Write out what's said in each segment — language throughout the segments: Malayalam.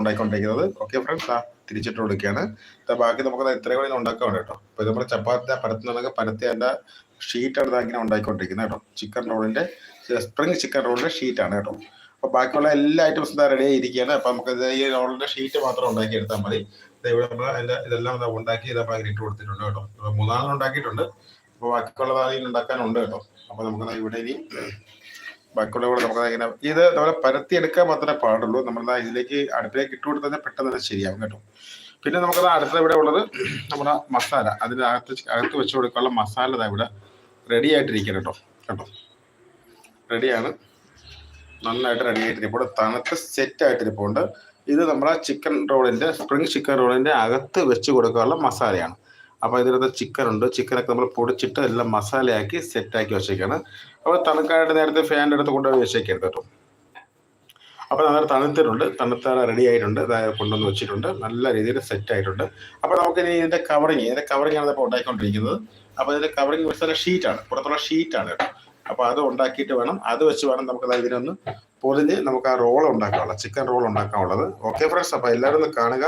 ഉണ്ടായിക്കൊണ്ടിരിക്കുന്നത്. ഓക്കെ ഫ്രണ്ട്സ് ആ തിരിച്ചിട്ട് കൊടുക്കുകയാണ്. ബാക്കി നമുക്ക് ഇത്രയും കൂടി ഉണ്ടാക്കാൻ കേട്ടോ. അപ്പോൾ നമ്മൾ ചപ്പാത്തി പരത്തുന്നുണ്ടെങ്കിൽ പരത്തി അതിന്റെ ഷീറ്റാണ് ഇങ്ങനെ ഉണ്ടായിക്കൊണ്ടിരിക്കുന്നത് കേട്ടോ. ചിക്കൻ റോളിന്റെ സ്പ്രിങ് ചിക്കൻ റോളിന്റെ ഷീറ്റാണ് കേട്ടോ. അപ്പോൾ ബാക്കിയുള്ള എല്ലാ ഐറ്റംസും ഇതാ റെഡി ആയിരിക്കുകയാണ്. അപ്പോൾ നമുക്ക് ഈ റോളിന്റെ ഷീറ്റ് മാത്രം ഉണ്ടാക്കി എടുത്താൽ മതി. ഇവിടെ നമ്മൾ അതിന്റെ ഇതെല്ലാം ഇതാ ഉണ്ടാക്കി ഇതാ ബാക്കി ഇട്ട് കൊടുത്തിട്ടുണ്ട് കേട്ടോ. അപ്പോൾ മൂന്നാലെണ്ണം ഉണ്ടാക്കിയിട്ടുണ്ട്. അപ്പോൾ ബാക്കിയുള്ളതാണ് അതിൽ ഉണ്ടാക്കാനുണ്ട് കേട്ടോ. അപ്പോൾ നമുക്ക് ഇവിടെ ഇനി ബാക്കിയുള്ള നമുക്ക് ഇങ്ങനെ ഇത് നമ്മളെ പരത്തി എടുക്കാൻ മാത്രമേ പാടുള്ളൂ. നമ്മൾ ഇതിലേക്ക് അടുപ്പിലേക്ക് ഇട്ട് കൊടുത്താൽ പെട്ടെന്ന് തന്നെ ശരിയാവും കേട്ടോ. പിന്നെ നമുക്കത് അടുത്ത ഇവിടെ ഉള്ളത് നമ്മുടെ മസാല. അതിന്റെ അകത്ത് അകത്ത് വെച്ച് കൊടുക്കാനുള്ള മസാല ഇതാ ഇവിടെ റെഡി ആയിട്ടിരിക്കണം കേട്ടോ. കേട്ടോ. റെഡിയാണ് നന്നായിട്ട് റെഡി ആയിട്ടിരിപ്പോൾ തണുത്ത് സെറ്റ് ആയിട്ടിരിപ്പുണ്ട്. ഇത് നമ്മുടെ ചിക്കൻ റോളിന്റെ സ്പ്രിങ് ചിക്കൻ റോളിന്റെ അകത്ത് വെച്ച് കൊടുക്കാനുള്ള മസാലയാണ്. അപ്പോൾ ഇതിനകത്ത് ചിക്കൻ ഉണ്ട്. ചിക്കനൊക്കെ നമ്മൾ പൊടിച്ചിട്ട് എല്ലാം മസാലയാക്കി സെറ്റാക്കി വെച്ചേക്കാണ്. അപ്പോൾ തണുക്കാനായിട്ട് നേരത്തെ ഫാന്റെ അടുത്ത് കൊണ്ടുപോയി വെച്ചേക്കരുത് കേട്ടോ. അപ്പോൾ നല്ല തണുത്തിട്ടുണ്ട്. തണുത്ത റെഡി ആയിട്ടുണ്ട്. കൊണ്ടുവന്ന് വെച്ചിട്ടുണ്ട്. നല്ല രീതിയിൽ സെറ്റ് ആയിട്ടുണ്ട്. അപ്പോൾ നമുക്ക് ഇനി ഇതിന്റെ കവറിങ് ഇതിന്റെ കവറിങ് ആണ് ഇപ്പോൾ ഉണ്ടാക്കിക്കൊണ്ടിരിക്കുന്നത് അപ്പോൾ ഇതിന്റെ കവറിങ് വെച്ചാൽ ഷീറ്റാണ് പുറത്തുള്ള ഷീറ്റാണ് കേട്ടോ. അപ്പോൾ അത് ഉണ്ടാക്കിയിട്ട് വേണം. അത് വെച്ച് വേണം നമുക്ക് ഇതിനൊന്ന് പൊതിഞ്ഞ് നമുക്ക് ആ റോൾ ഉണ്ടാക്കാനുള്ളത് ചിക്കൻ റോൾ ഉണ്ടാക്കാനുള്ളത്. ഓക്കെ ഫ്രണ്ട്സ് അപ്പോൾ എല്ലാവരും ഒന്ന് കാണുക.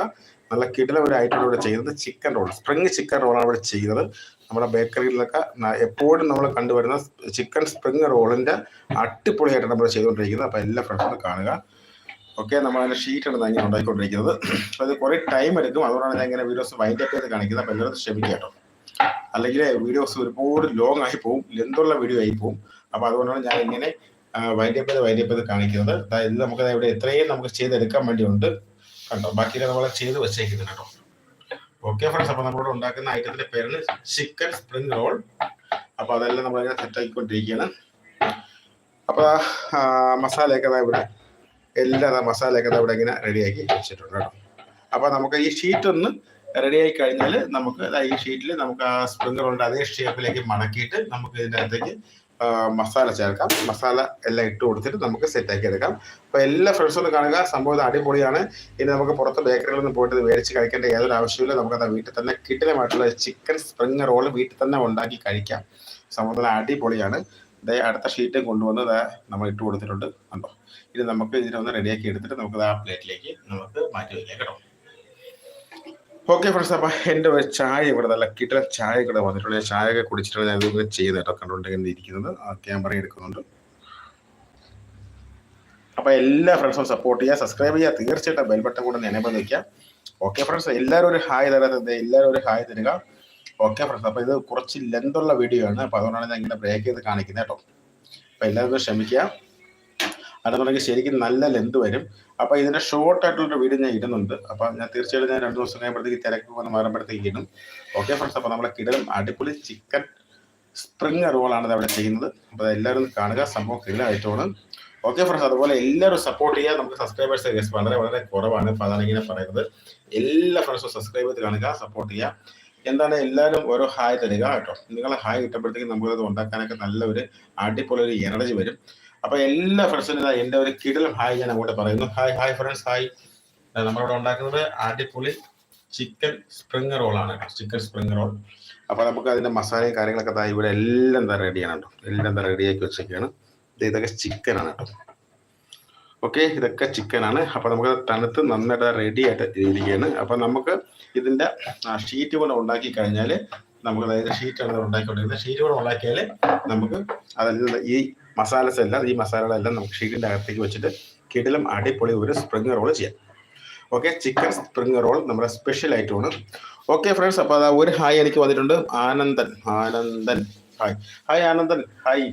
നല്ല കിടില ഒരു ഐറ്റം ഇവിടെ ചെയ്യുന്നത്. ചിക്കൻ റോൾ സ്പ്രിങ് ചിക്കൻ റോളാണ് ഇവിടെ ചെയ്യുന്നത്. നമ്മുടെ ബേക്കറിയിലൊക്കെ എപ്പോഴും നമ്മൾ കണ്ടുവരുന്ന ചിക്കൻ സ്പ്രിങ് റോളിന്റെ അടിപൊളിയായിട്ടാണ് നമ്മൾ ചെയ്തുകൊണ്ടിരിക്കുന്നത്. അപ്പോൾ എല്ലാ ഫ്രണ്ട്സും കാണുക. ഓക്കെ നമ്മൾ അതിന്റെ ഷീറ്റാണ് ഞാൻ ഇങ്ങനെ ഉണ്ടാക്കിക്കൊണ്ടിരിക്കുന്നത് അത് കുറേ ടൈം എടുക്കും. അതുകൊണ്ടാണ് ഞാൻ ഇങ്ങനെ വീഡിയോസ് വൈൻഡ് അപ്പ് ചെയ്ത് കാണിക്കുന്നത്. അപ്പോൾ എല്ലാവരും ക്ഷമിക്കുക കേട്ടോ. അല്ലെങ്കിൽ വീഡിയോസ് ഒരുപാട് ലോങ് ആയി പോകും ലെന്തുള്ള വീഡിയോ ആയി പോകും അപ്പോൾ അതുകൊണ്ടാണ് ഞാൻ ഇങ്ങനെ വൈൻഡ് അപ്പ് ചെയ്ത് വൈൻഡ് അപ്പ് ചെയ്ത് കാണിക്കുന്നത്. അതായത് നമുക്ക് ഇവിടെ എത്രയും നമുക്ക് ചെയ്തെടുക്കാൻ വേണ്ടിയുണ്ട്. കണ്ടോ? ബാക്കിയൊക്കെ നമ്മൾ ചെയ്ത് വെച്ചേക്കുന്നത് കേട്ടോ. ഓക്കെ ഫ്രണ്ട്സ് അപ്പോൾ നമ്മളിവിടെ ഉണ്ടാക്കുന്ന ഐറ്റത്തിന്റെ പേരാണ് ചിക്കൻ സ്പ്രിംഗ് റോൾ അപ്പോൾ അതെല്ലാം നമ്മളിങ്ങനെ സെറ്റ് ആക്കിക്കൊണ്ടിരിക്കുകയാണ് അപ്പോൾ മസാലയൊക്കെ ഇവിടെ എല്ലാ മസാലയൊക്കെ ഇവിടെ ഇങ്ങനെ റെഡിയാക്കി വെച്ചിട്ടുണ്ട് കേട്ടോ. അപ്പോൾ നമുക്ക് ഈ ഷീറ്റ് ഒന്ന് റെഡി ആയി കഴിഞ്ഞാൽ നമുക്ക് ഈ ഷീറ്റിൽ നമുക്ക് ആ സ്പ്രിംഗ് റോളിന്റെ അതേ ഷേപ്പിലേക്ക് മടക്കിയിട്ട് നമുക്ക് ഇതിന്റെ അകത്തേക്ക് മസാല ചേർക്കാം. മസാല എല്ലാം ഇട്ട് കൊടുത്തിട്ട് നമുക്ക് സെറ്റാക്കി എടുക്കാം. അപ്പോൾ എല്ലാ ഫ്രണ്ട്സും കാണുക. സംഭവം അടിപൊളിയാണ്. ഇനി നമുക്ക് പുറത്ത് ബേക്കറികളിൽ നിന്ന് പോയിട്ട് മേടിച്ച് കഴിക്കേണ്ട യാതൊരു ആവശ്യമില്ല നമുക്കത് വീട്ടിൽ തന്നെ കിട്ടലുമായിട്ടുള്ള ചിക്കൻ സ്പ്രിങ് റോൾ വീട്ടിൽ തന്നെ ഉണ്ടാക്കി കഴിക്കാം. സംഭവത്തിൽ അടിപൊളിയാണ്. ഇതേ അടുത്ത ഷീറ്റ് കൊണ്ടുവന്ന് നമ്മൾ ഇട്ട് കൊടുത്തിട്ടുണ്ട്. കണ്ടോ? ഇത് നമുക്ക് ഇതിനൊന്ന് റെഡിയാക്കി എടുത്തിട്ട് നമുക്ക് ആ പ്ലേറ്റിലേക്ക് നമുക്ക് മാറ്റി വയ്ക്കാം കേട്ടോ. ഓക്കെ ഫ്രണ്ട്സ് അപ്പൊ എന്റെ ഒരു ചായ ഇവിടെ നല്ല കിട്ടല ചായ ഇവിടെ വന്നിട്ടുണ്ട്. ഞാൻ ചായ ഒക്കെ കുടിച്ചിട്ടുള്ള ഞാൻ ഇതൊക്കെ ചെയ്ത് കേട്ടോ. കണ്ടുകൊണ്ടിങ്ങനെ ഇരിക്കുന്നത്. ക്യാമറ എടുക്കുന്നുണ്ട്. അപ്പൊ എല്ലാ ഫ്രണ്ട്സും സപ്പോർട്ട് ചെയ്യുക സബ്സ്ക്രൈബ് ചെയ്യുക. തീർച്ചയായിട്ടും ബെൽ ബട്ടൺ കൂടെ നിലനിൽപ്പ് നിൽക്കുക ഓക്കെ ഫ്രണ്ട്സ് എല്ലാവരും ഒരു ഹായ് തരാത്തത് എല്ലാവരും ഒരു ഹായ് തരിക. ഓക്കെ ഫ്രണ്ട്സ് അപ്പൊ ഇത് കുറച്ച് ലെന്തുള്ള വീഡിയോ ആണ്. അപ്പൊ അതുകൊണ്ടാണ് ഞാൻ ഇങ്ങനെ ബ്രേക്ക് ചെയ്ത് കാണിക്കുന്നത് കേട്ടോ. അപ്പൊ എല്ലാവരും ക്ഷമിക്കുക അതെന്നുണ്ടെങ്കിൽ ശരിക്കും നല്ല ലെന്ത് വരും. അപ്പൊ ഇതിന്റെ ഷോർട്ട് ആയിട്ടുള്ള വീഡിയോ ഞാൻ ഇടുന്നുണ്ട്. അപ്പൊ ഞാൻ തീർച്ചയായിട്ടും ഞാൻ രണ്ടു ദിവസം കഴിയുമ്പോഴത്തേക്ക് തിരക്ക് വന്ന് മാറുമ്പോഴത്തേക്ക് ഇടും. ഓക്കെ ഫ്രണ്ട്സ് അപ്പൊ നമ്മളെ കിടലും അടിപൊളി ചിക്കൻ സ്പ്രിങ് റോളാണ് അവിടെ ചെയ്യുന്നത്. അപ്പൊ എല്ലാവരും കാണുക. സംഭവം കിടലായിട്ടാണ്. ഓക്കെ ഫ്രണ്ട്സ് അതുപോലെ എല്ലാവരും സപ്പോർട്ട് ചെയ്യുക. നമുക്ക് സബ്സ്ക്രൈബേഴ്സ് വളരെ വളരെ കുറവാണ്. അപ്പൊ അതാണ് ഇങ്ങനെ പറയുന്നത്. എല്ലാ ഫ്രണ്ട്സും സബ്സ്ക്രൈബ് ചെയ്ത് കാണുക സപ്പോർട്ട് ചെയ്യുക. എന്താണ് എല്ലാവരും ഓരോ ഹായ് തരിക കേട്ടോ. നിങ്ങളെ ഹായ് കിട്ടുമ്പോഴത്തേക്കും നമുക്കത് ഉണ്ടാക്കാനൊക്കെ നല്ല ഒരു അടിപൊളി ഒരു എനർജി വരും. അപ്പൊ എല്ലാ ഫ്രണ്ട്സിനും എന്റെ ഒരു കിടലും ഹായ് ഞാൻ അങ്ങോട്ട് പറയുന്നു. ഹായ് ഹായ് ഫ്രണ്ട്സ് ഹായ് നമ്മളിവിടെ ഉണ്ടാക്കുന്നത് അടിപൊളി ചിക്കൻ സ്പ്രിംഗ് റോളാണ് ചിക്കൻ സ്പ്രിങ് റോൾ. അപ്പൊ നമുക്ക് അതിന്റെ മസാലയും കാര്യങ്ങളൊക്കെ ദാ ഇവിടെ എല്ലാം എന്താ റെഡിയാണ് കേട്ടോ. എല്ലാം തന്നെ റെഡിയാക്കി വെച്ചൊക്കെയാണ് ഇതൊക്കെ ചിക്കൻ ആണ് കേട്ടോ. ഓക്കെ ഇതൊക്കെ ചിക്കൻ ആണ്. അപ്പൊ നമുക്ക് തണുത്ത് നന്നായിട്ട് റെഡി ആയിട്ട് ഇരിക്കുകയാണ്. അപ്പൊ നമുക്ക് ഇതിന്റെ ഷീറ്റ് കൂടെ ഉണ്ടാക്കി കഴിഞ്ഞാൽ നമുക്ക് അതായത് ഷീറ്റ് ഷീറ്റാണ് ഉണ്ടാക്കിക്കൊണ്ടിരിക്കുന്നത്. ഷീറ്റ് കൂടെ ഉണ്ടാക്കിയാൽ നമുക്ക് അതായത് ഈ മസാലസ് എല്ലാം ഈ മസാലകളെല്ലാം നമുക്ക് ഷീറ്റിന്റെ അകത്തേക്ക് വെച്ചിട്ട് കിടിലം അടിപൊളി ഒരു സ്പ്രിങ് റോൾ ചെയ്യാം. ഓക്കെ ചിക്കൻ സ്പ്രിങ് റോൾ നമ്മുടെ സ്പെഷ്യൽ ഐറ്റമാണ് ഓക്കെ ഫ്രണ്ട്സ് അപ്പോൾ അതാ ഒരു ഹായ് എനിക്ക് വന്നിട്ടുണ്ട്. Anandan Anandan hi hi Anandan hi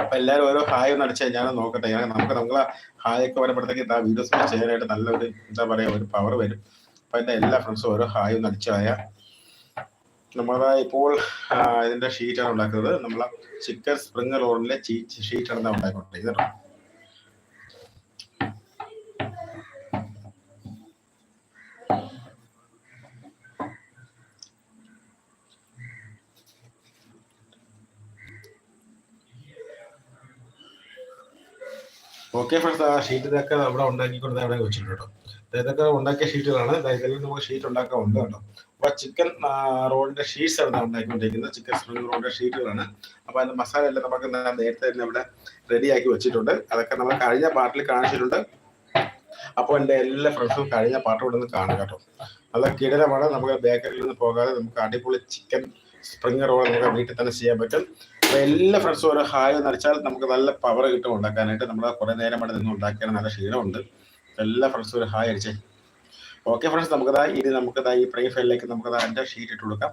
അപ്പൊ എല്ലാവരും ഓരോ ഹായ് ഒന്ന് അടിച്ചാൽ ഞാൻ നോക്കട്ടെ. ഞാൻ നമുക്ക് നമ്മളെ ഹായ് ഒക്കെ വരുമ്പോഴത്തേക്ക് ഇതാ വീഡിയോസ് ചെയ്യാനായിട്ട് നല്ലൊരു എന്താ പറയാ ഒരു പവർ വരും. അപ്പൊ എന്റെ എല്ലാ ഫ്രണ്ട്സും ഓരോ ഹായ് ഒന്ന് അടിച്ചായ നമ്മളെ ഇപ്പോൾ ഇതിന്റെ ഷീറ്റാണ് ഉണ്ടാക്കുന്നത്. നമ്മളെ ചിക്കൻ സ്പ്രിംഗ് റോളിലെ ഷീറ്റാണ് ആണ് ഉണ്ടാക്കിക്കൊണ്ടിരിക്കുന്നത് കേട്ടോ. ഓക്കെ ഫ്രണ്ട്സ് ആ ഷീറ്റ് ഇതൊക്കെ അവിടെ ഉണ്ടാക്കിക്കൊണ്ട് അവിടെ വെച്ചിട്ടുണ്ട് കേട്ടോ. ഇതൊക്കെ ഉണ്ടാക്കിയ ഷീറ്റുകളാണ് ഇതെല്ലാം നമുക്ക് ഷീറ്റ് ഉണ്ടാക്കാൻ ഉണ്ട് കേട്ടോ. അപ്പൊ ചിക്കൻ റോളിന്റെ ഷീറ്റ്സ് ആണ് ഉണ്ടാക്കിക്കൊണ്ടിരിക്കുന്നത്. ചിക്കൻ സ്പ്രിംഗ് റോളിന്റെ ഷീറ്റുകളാണ് അപ്പൊ അതിന്റെ മസാല എല്ലാം നമുക്ക് നേരത്തെ തന്നെ ഇവിടെ റെഡി ആക്കി വെച്ചിട്ടുണ്ട്. അതൊക്കെ നമ്മൾ കഴിഞ്ഞ പാർട്ടിൽ കാണിച്ചിട്ടുണ്ട്. അപ്പോൾ എന്റെ എല്ലാ ഫ്രണ്ട്സും കഴിഞ്ഞ പാട്ട് ഇവിടെ നിന്ന് കാണുക കേട്ടോ. നല്ല കിടലമാണ്. നമുക്ക് ബേക്കറിയിൽ നിന്ന് പോകാതെ നമുക്ക് അടിപൊളി ചിക്കൻ സ്പ്രിംഗ് റോൾ നമുക്ക് വീട്ടിൽ തന്നെ ചെയ്യാൻ പറ്റും. അപ്പോൾ എല്ലാ ഫ്രണ്ട്സും ഒരു ഹായ് എന്ന് അടിച്ചാൽ നമുക്ക് നല്ല പവർ കിട്ടും ഉണ്ടാക്കാനായിട്ട്. നമ്മൾ കുറേ നേരം അവിടെ നിന്ന് ഉണ്ടാക്കിയാൽ നല്ല ക്ഷീണമുണ്ട്. എല്ലാ ഫ്രണ്ട്സും ഒരു ഹായ് അടിച്ചേ. ഓക്കെ ഫ്രണ്ട്സ് നമുക്കതാ ഇനി നമുക്കതാ ഈ പ്രൈ ഫയലിലേക്ക് നമുക്കതാ എന്റെ ഷീറ്റ് ഇട്ട് കൊടുക്കാം.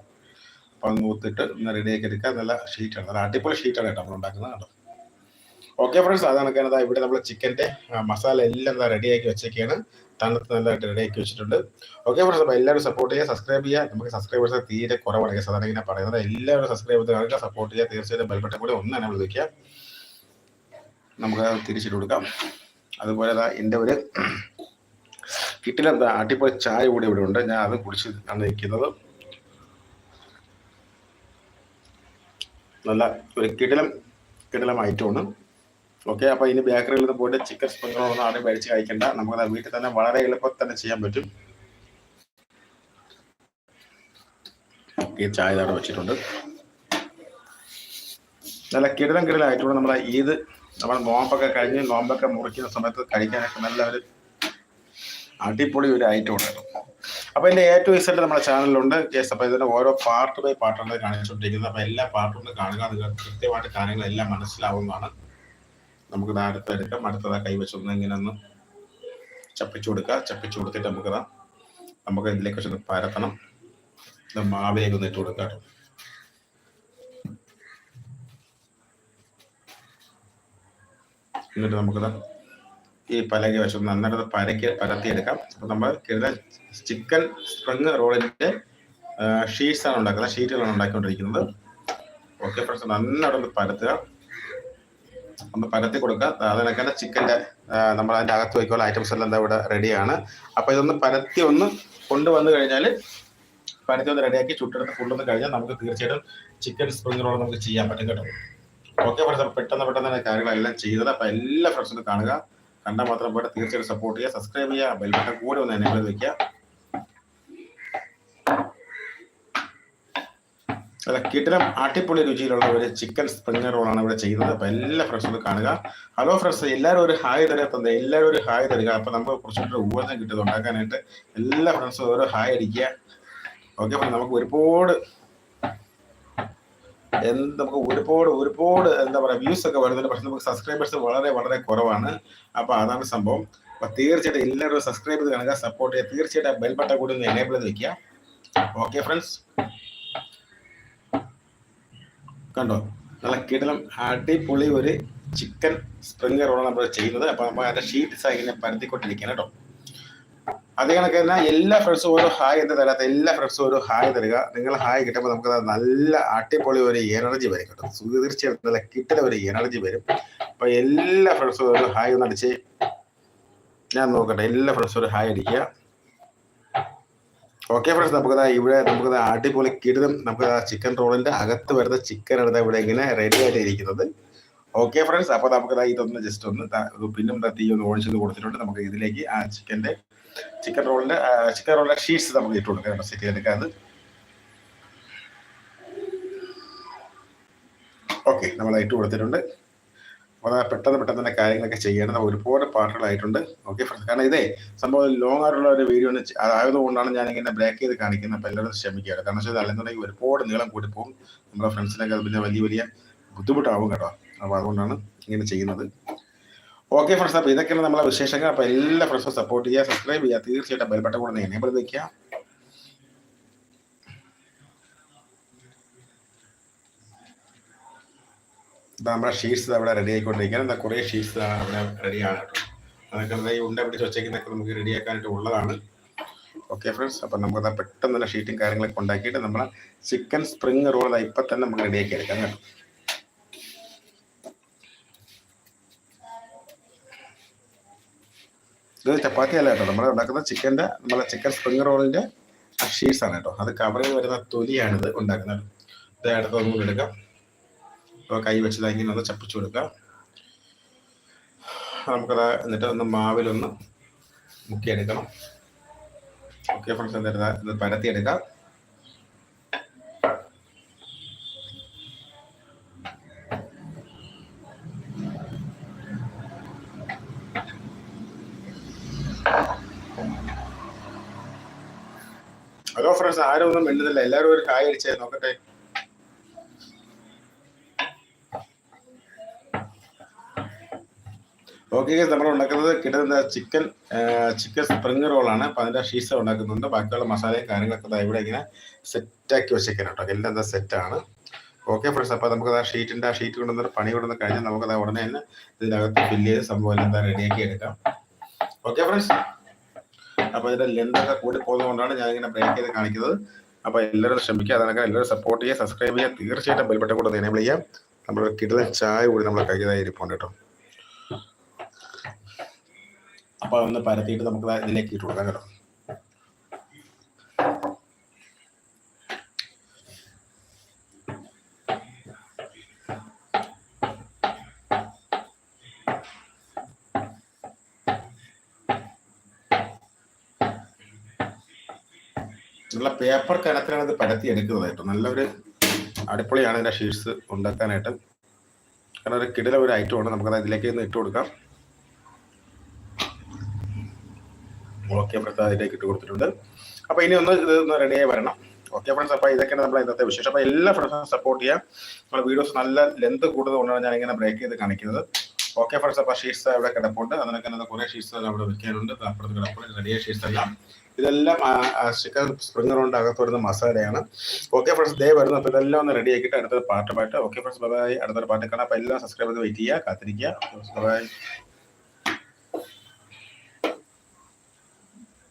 അപ്പോൾ അത് നൂത്തിട്ട് ഒന്ന് റെഡിയാക്കി എടുക്കാം നല്ല ഷീറ്റാണ് നല്ല അടിപൊളി ഷീറ്റാണ് കേട്ടോ നമ്മൾ ഉണ്ടാക്കുന്നത് കേട്ടോ ഓക്കെ ഫ്രണ്ട്സ് അതാണ് കാണുന്നത് ഇവിടെ നമ്മൾ ചിക്കന്റെ മസാല എല്ലാം റെഡിയാക്കി വെച്ചേക്കാണ്. തണുത്ത് നല്ലതായിട്ട് റെഡിയാക്കി വെച്ചിട്ടുണ്ട്. ഓക്കെ ഫ്രണ്ട്സ് അപ്പോൾ എല്ലാവരും സപ്പോർട്ട് ചെയ്യുക സബ്സ്ക്രൈബ് ചെയ്യുക. നമുക്ക് സബ്സ്ക്രൈബേഴ്സ് തീരെ കുറവാണ്. സാധാരണ ഇങ്ങനെ പറയുന്നത്. എല്ലാവരും സബ്സ്ക്രൈബ് കാണുക സപ്പോർട്ട് ചെയ്യുക. തീർച്ചയായിട്ടും ബെൽബട്ടൻ കൂടി ഒന്ന് തന്നെ വിളിക്കുക നമുക്ക് തിരിച്ചിട്ട് കൊടുക്കാം. അതുപോലെ എന്റെ ഒരു കിട്ടിലെന്താ അടിപൊളി ചായ കൂടി ഇവിടെ ഉണ്ട്. ഞാൻ അത് കുടിച്ച് ആണ് നിൽക്കുന്നത് നല്ല ഒരു കിടിലം കിടിലം ഐറ്റമാണ് ഓക്കെ അപ്പോൾ ഇനി ബേക്കറിയിൽ നിന്ന് പോയിട്ട് ചിക്കൻ സ്പ്രിംഗിളൊന്നും ആദ്യം മേടിച്ച് കഴിക്കണ്ട. നമുക്ക് വീട്ടിൽ തന്നെ വളരെ എളുപ്പത്തിൽ തന്നെ ചെയ്യാൻ പറ്റും. ഈ ചായ അവിടെ വെച്ചിട്ടുണ്ട്. നല്ല കിടിലം കിടിലായിട്ടുള്ള നമ്മുടെ ഈദ് നമ്മുടെ നോമ്പൊക്കെ കഴിഞ്ഞ് നോമ്പൊക്കെ മുറിക്കുന്ന സമയത്ത് കഴിക്കാനൊക്കെ നല്ല ഒരു അടിപൊളി ഒരു ഐറ്റം ഉണ്ട് അപ്പോൾ എന്റെ എ ടു നമ്മുടെ ചാനലിലുണ്ട് കേസ് അപ്പോൾ ഇതിന്റെ ഓരോ പാർട്ട് ബൈ പാർട്ടാണ് കാണിച്ചുകൊണ്ടിരിക്കുന്നത് അപ്പോൾ എല്ലാ പാർട്ടും കാണുക. നിങ്ങൾക്ക് കൃത്യമായിട്ട് കാര്യങ്ങളെല്ലാം മനസ്സിലാവുന്നതാണ്. നമുക്ക് അടുത്തെടുക്കാം അടുത്തതാ കൈവശം ഇങ്ങനെ ഒന്ന് ചപ്പിച്ചു കൊടുക്കുക. ചപ്പിച്ചു കൊടുത്തിട്ട് നമുക്കതാ നമുക്ക് ഇതിലേക്ക് പരത്തണം. മാവിലേക്ക് ഒന്ന് ഇട്ട് കൊടുക്കാം കേട്ടോ എന്നിട്ട് നമുക്കത് ഈ പലക വെച്ച് നന്നായിട്ട് പരക്കി പരത്തിയെടുക്കാം. അപ്പോൾ നമ്മൾ കരുത ചിക്കൻ സ്പ്രിങ് റോളിന്റെ ഷീറ്റ്സ് ആണ് ഉണ്ടാക്കുന്നത്. ഷീറ്റുകളാണ് ഉണ്ടാക്കിക്കൊണ്ടിരിക്കുന്നത്. ഓക്കെ ഫ്രണ്ട്സ് നന്നായിട്ട് പരത്തുക. ഒന്ന് പരത്തി കൊടുക്കുക. അതിനൊക്കെ ചിക്കന്റെ നമ്മൾ അതിന്റെ അകത്ത് വയ്ക്കുള്ള ഐറ്റംസ് എല്ലാം എന്താ ഇവിടെ റെഡിയാണ് അപ്പോൾ ഇതൊന്ന് പരത്തി ഒന്ന് കൊണ്ടുവന്നു കഴിഞ്ഞാൽ പരത്തി ഒന്ന് റെഡിയാക്കി ചുട്ടെടുത്ത് ഫുള്ളൊന്ന് കഴിഞ്ഞാൽ നമുക്ക് തീർച്ചയായിട്ടും ചിക്കൻ സ്പ്രിങ് റോൾ നമുക്ക് ചെയ്യാൻ പറ്റും കേട്ടോ. ഓക്കെ ഫ്രണ്ട്സ് പെട്ടെന്ന് പെട്ടെന്ന് തന്നെ കാര്യങ്ങളെല്ലാം ചെയ്തത്. അപ്പോൾ എല്ലാ ഫ്രണ്ട്സും കാണുക. കണ്ടാൽ മാത്രം പോയിട്ട് തീർച്ചയായിട്ടും സപ്പോർട്ട് ചെയ്യുക. സബ്സ്ക്രൈബ് ചെയ്യുക. ബെൽ ബട്ടൺ കൂടെ ഒന്ന് ചെയ്ത് വെക്കുക. അല്ല കിടിലം അടിപൊളി രുചിയിലുള്ള ഒരു ചിക്കൻ സ്പ്രിംഗ് റോളാണ് ഇവിടെ ചെയ്യുന്നത് അപ്പൊ എല്ലാ ഫ്രണ്ട്സും കാണുക. ഹലോ ഫ്രണ്ട്സ് എല്ലാവരും ഒരു ഹായ് തരിക തന്നെ എല്ലാവരും ഒരു ഹായ് തരിക. അപ്പൊ നമുക്ക് കുറച്ചുകൂടി ഊർജം കിട്ടുന്നത് ഉണ്ടാക്കാനായിട്ട് എല്ലാ ഫ്രണ്ട്സും ഓരോ ഹായ് അടിക്കുക. ഓക്കെ അപ്പൊ നമുക്ക് ഒരുപാട് എന്ത് നമുക്ക് ഒരുപാട് ഒരുപാട് എന്താ പറയുക വ്യൂസ് ഒക്കെ വരുന്നുണ്ട്. പക്ഷെ നമുക്ക് സബ്സ്ക്രൈബേഴ്സ് വളരെ വളരെ കുറവാണ്. അപ്പോൾ അതാണ് സംഭവം. അപ്പോൾ തീർച്ചയായിട്ടും എല്ലാവരും സബ്സ്ക്രൈബ് ചെയ്ത് കാണുക സപ്പോർട്ട് ചെയ്യുക. തീർച്ചയായിട്ടും ബെൽ ബട്ടൺ കൂടി ഒന്ന് എനേബിൾ ചെയ്ത് വെക്കുക. ഓക്കെ ഫ്രണ്ട്സ് കണ്ടോ? നല്ല കിടലം അടിപൊളി ഒരു ചിക്കൻ സ്പ്രിംഗ് റോളാണ് നമ്മൾ ചെയ്യുന്നത്. അപ്പോൾ നമ്മൾ അതിന്റെ ഷീറ്റ്സ് ഇങ്ങനെ പരത്തിക്കൊണ്ടിരിക്കുകയാണ് കേട്ടോ. അത് കണക്ക് തന്നെ എല്ലാ ഫ്രണ്ട്സും ഓരോ ഹായ് എന്ന് തരാത്ത എല്ലാ ഫ്രണ്ട്സും ഓരോ ഹായ് തരിക. നിങ്ങൾ ഹായ് കിട്ടുമ്പോൾ നമുക്ക് നല്ല അടിപൊളി ഒരു എനർജി വരും കേട്ടോ. തീർച്ചയായിട്ടും നല്ല കിട്ടുന്ന ഒരു എനർജി വരും. അപ്പൊ എല്ലാ ഫ്രണ്ട്സും ഒരു ഹായ് ഒന്ന് അടിച്ച് ഞാൻ നോക്കട്ടെ. എല്ലാ ഫ്രണ്ട്സും ഒരു ഹായ് അടിക്കുക. ഓക്കെ ഫ്രണ്ട്സ് നമുക്ക് ഇവിടെ നമുക്ക് അടിപൊളി കിടും നമുക്ക് ചിക്കൻ റോളിന്റെ അകത്ത് വരുന്ന ചിക്കൻ എടുത്താൽ ഇവിടെ ഇങ്ങനെ റെഡി ആയിട്ട് ഇരിക്കുന്നത് ഓക്കെ ഫ്രണ്ട്സ് അപ്പോൾ നമുക്ക് ഇതൊന്ന് ജസ്റ്റ് ഒന്ന് പിന്നും തീ ഒന്ന് ഓൺ ചെയ്ത് കൊടുത്തിട്ടുണ്ട്. നമുക്ക് ഇതിലേക്ക് ആ ചിക്കന്റെ ചിക്കൻ റോളിന്റെ ചിക്കൻ റോളിന്റെ ഷീറ്റ്സ് നമുക്ക് ഇട്ട് കൊടുക്കാം. സെറ്റ് ചെയ്തെടുക്കാത് ഓക്കെ നമ്മൾ ഇട്ട് കൊടുത്തിട്ടുണ്ട്. അപ്പോൾ പെട്ടെന്ന് പെട്ടെന്ന് തന്നെ കാര്യങ്ങളൊക്കെ ചെയ്യേണ്ടത് ഒരുപാട് പാർട്ടുകളായിട്ടുണ്ട് ഓക്കെ ഫ്രണ്ട്സ് കാരണം ഇതേ സംഭവം ലോങ് ആയിട്ടുള്ള ഒരു വീഡിയോ ആയതുകൊണ്ടാണ് ഞാൻ ഇങ്ങനെ ബ്രേക്ക് ചെയ്ത് കാണിക്കുന്നത്. അപ്പോൾ എല്ലാവരും ക്ഷമിക്കുക കാരണം വെച്ചാൽ അല്ലെന്നുണ്ടെങ്കിൽ ഒരുപാട് നീളം കൂടി പോകും. നമ്മുടെ ഫ്രണ്ട്സിനൊക്കെ പിന്നെ വലിയ വലിയ ബുദ്ധിമുട്ടാവും കേട്ടോ. അപ്പോൾ അതുകൊണ്ടാണ് ഇങ്ങനെ ചെയ്യുന്നത്. ഓക്കെ ഫ്രണ്ട്സ് അപ്പോൾ ഇതൊക്കെയാണ് നമ്മളെ വിശേഷങ്ങൾ. അപ്പോൾ എല്ലാ ഫ്രണ്ട്സും സപ്പോർട്ട് ചെയ്യുക സബ്സ്ക്രൈബ് ചെയ്യുക. തീർച്ചയായിട്ടും ബെൽബട്ടൺ കൂടെ എനേബിൾ വയ്ക്കുക നമ്മുടെ ഷീറ്റ്സ് അവിടെ റെഡി ആയിക്കൊണ്ടിരിക്കുകയാണ്. എന്താ കുറേ ഷീറ്റ്സ് അവിടെ റെഡിയാണ് കേട്ടോ. അതൊക്കെ ഉണ്ട പിടിച്ച് വെച്ചേക്കുന്നൊക്കെ നമുക്ക് റെഡിയാക്കാനായിട്ട് ഉള്ളതാണ്. ഓക്കെ ഫ്രണ്ട്സ് അപ്പം നമുക്ക് പെട്ടെന്ന് തന്നെ ഷീറ്റും കാര്യങ്ങളൊക്കെ ഉണ്ടാക്കിയിട്ട് നമ്മളെ ചിക്കൻ സ്പ്രിങ് റോൾ ഇപ്പം തന്നെ നമുക്ക് റെഡിയാക്കി എടുക്കാം കേട്ടോ. ഇത് ചപ്പാത്തി അല്ല കേട്ടോ. നമ്മൾ ഉണ്ടാക്കുന്ന ചിക്കന്റെ നമ്മളെ ചിക്കൻ സ്പ്രിങ് റോളിന്റെ ഷീറ്റ്സ് ആണ് കേട്ടോ. അത് ചെയ്ത് വരുന്ന തൊലിയാണിത് ഉണ്ടാക്കുന്നത്. ഇത് അടുത്ത് ഒന്നുകൂടി എടുക്കാം. അപ്പോൾ കൈ വെച്ചത് ഇങ്ങനെ ഒന്ന് ചപ്പിച്ചു കൊടുക്കാം. നമുക്കത് എന്നിട്ട് ഒന്ന് മാവിലൊന്ന് മുക്കിയെടുക്കണം. ഓക്കെ ഫ്രണ്ട്സ് എന്തായിരുന്നു ഇത് പരത്തിയെടുക്കാം. ഹലോ ഫ്രണ്ട്സ് ആരും ഒന്നും മിണ്ടുന്നില്ല. എല്ലാവരും ഒരു കായ അടിച്ചേ നോക്കട്ടെ. ഓക്കെ നമ്മൾ ഉണ്ടാക്കുന്നത് കിട്ടുന്ന ചിക്കൻ ചിക്കൻ സ്പ്രിങ് റോളാണ് അപ്പം അതിന്റെ ഷീസ് ഉണ്ടാക്കുന്നുണ്ട്. ബാക്കിയുള്ള മസാലയും കാര്യങ്ങളൊക്കെ ഇവിടെ ഇങ്ങനെ സെറ്റാക്കി വെച്ചേക്കാൻ കേട്ടോ. എല്ലാം എന്താ സെറ്റാണ് ഓക്കെ ഫ്രണ്ട്സ് അപ്പോൾ നമുക്ക് ആ ഷീറ്റിന്റെ ആ ഷീറ്റ് കൊണ്ടുവന്ന പണി കൊണ്ടുവന്ന് കഴിഞ്ഞാൽ നമുക്ക് അത് ഉടനെ തന്നെ ഇതിനകത്ത് ഫില്ല് ചെയ്ത് സംഭവം എന്താ റെഡിയാക്കി എടുക്കാം. ഓക്കെ ഫ്രണ്ട്സ് അപ്പോൾ ഇതിന്റെ ലെന്തൊക്കെ കൂടി പോകുന്നതുകൊണ്ടാണ് ഞാൻ ഇങ്ങനെ ബ്രേക്ക് ചെയ്ത് കാണിക്കുന്നത്. അപ്പോൾ എല്ലാവരും ശ്രമിക്കുക. അതിനൊക്കെ എല്ലാവരും സപ്പോർട്ട് ചെയ്യുക സബ്സ്ക്രൈബ് ചെയ്യുക. തീർച്ചയായിട്ടും ബെൽബട്ടൻ കൂടെ എനേബിൾ ചെയ്യാം നമ്മൾ കിട്ടുന്ന ചായ കൂടി നമ്മൾ കഴിഞ്ഞതായി ഇരിപ്പുണ്ട് കേട്ടോ. അപ്പോൾ ഒന്ന് പരത്തിയിട്ട് നമുക്ക് ഇതിലേക്ക് ഇട്ട് കൊടുക്കാം കേട്ടോ. നല്ല പേപ്പർ കനത്തിലാണ് ഇത് പരത്തി എടുക്കുന്നത് നല്ലൊരു അടിപൊളിയാണ് ഇതിന്റെ ഷീറ്റ്സ് ഉണ്ടാക്കാനായിട്ട്. കാരണം ഒരു കിടില ഒരു ഐറ്റമാണ് നമുക്കത് ഇതിലേക്ക് ഒന്ന് ഇട്ട് കൊടുക്കാം. ഓക്കെ ഫ്രണ്ട്സ് അതിലേക്ക് ഇട്ട് കൊടുത്തിട്ടുണ്ട്. അപ്പോൾ ഇനി ഒന്ന് ഇത് ഒന്ന് റെഡിയായി വരണം. ഓക്കെ ഫ്രണ്ട്സ് അപ്പോൾ ഇതൊക്കെയാണ് നമ്മുടെ ഇന്നത്തെ വിശേഷം. അപ്പോൾ എല്ലാ ഫ്രണ്ട്സും സപ്പോർട്ട് ചെയ്യാം. നമ്മുടെ വീഡിയോസ് നല്ല ലെന്ത് കൂടുതലുകൊണ്ടാണ് ഞാൻ ഇങ്ങനെ ബ്രേക്ക് ചെയ്ത് കാണിക്കുന്നത്. ഓക്കെ ഫ്രണ്ട്സ് അപ്പോൾ ഷീറ്റ്സ് അവിടെ കിടപ്പുണ്ട്. അതിനൊക്കെ കുറെ ഷീറ്റ്സ് അവിടെ വെക്കാനുണ്ട്. അപ്പുറത്ത് കിടപ്പുണ്ട്. റെഡിയായ ഷീറ്റ്സ് എല്ലാം. ഇതെല്ലാം ചിക്കൻ സ്പ്രിംഗ് റോണ്ട് അകത്ത് വരുന്ന മസാലയാണ്. ഓക്കെ ഫ്രണ്ട്സ് ദേ വരുന്നത് അപ്പോൾ ഇതെല്ലാം ഒന്ന് റെഡി ആക്കിയിട്ട് അടുത്തൊരു പാട്ടുമായിട്ട് ഓക്കെ ഫ്രണ്ട്സ് ബൈ അടുത്തൊരു പാട്ട് കാണാം. അപ്പോൾ എല്ലാം സബ്സ്ക്രൈബ് ചെയ്ത് വെയിറ്റ് ചെയ്യുക കാത്തിരിക്കുക. ബൈ